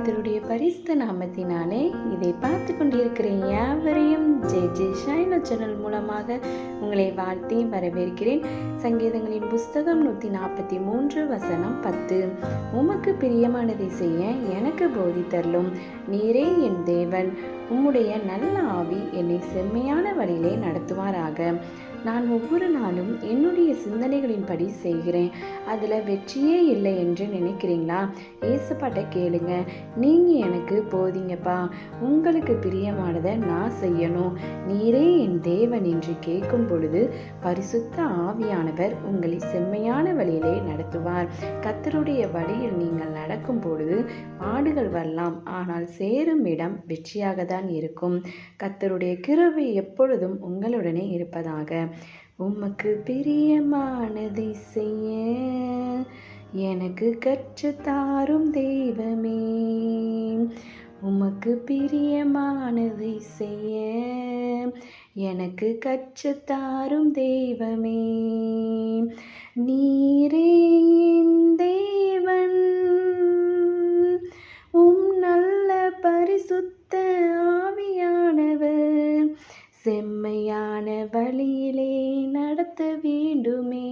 கிறிஸ்து நாமத்தினாலே இதை பார்த்து கொண்டிருக்கிற யாவரையும் ஜெய் ஜெய் ஷைனோ சேனல் மூலமாக உங்களை வாழ்த்தி வரவேற்கிறேன். சங்கீதங்களின் புஸ்தகம் நூற்றி நாற்பத்தி மூன்று வசனம் பத்து. உமக்கு பிரியமானதை செய்ய எனக்கு போதித்தரலும் நீரே என் தேவன். உம்முடைய நல்ல ஆவி என்னை செம்மையான வழியிலே நடத்துவாராக. நான் ஒவ்வொரு நாளும் என்னுடைய சிந்தனைகளின்படி செய்கிறேன். அதில் வெற்றியே இல்லை என்று நினைக்கிறீங்களா? ஏசப்பாட்ட கேளுங்க. நீங்கள் எனக்கு போதிங்கப்பா. உங்களுக்கு பிரியமானதை நான் செய்யணும். நீரே என் தேவன் என்று கேட்கும் பொழுது பரிசுத்த ஆவியானவர் உங்களை செம்மையான வழியிலே நடத்துவார். கத்தருடைய வழியில் நீங்கள் நடக்கும் பொழுது பாடுகள் வரலாம். ஆனால் சேரும் இடம் வெற்றியாக தான் இருக்கும். கத்தருடைய கிருபை எப்பொழுதும் உங்களுடனே இருப்பதாக. உமக்கு பிரியமானதை செய்ய எனக்கு கற்றுத் தாரும் தெய்வமே. உமக்கு பிரியமானதை செய்ய எனக்கு கற்றுத் தாரும் தெய்வமே. நீ செம்மையான வழியிலே நடத்த வேண்டுமே.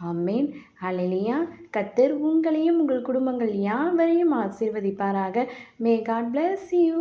அம்மேன் ஹalleluya. கத்தர் உங்களையும் உங்கள் குடும்பங்கள் யாவரையும் ஆசீர்வதிப்பாராக. May God bless you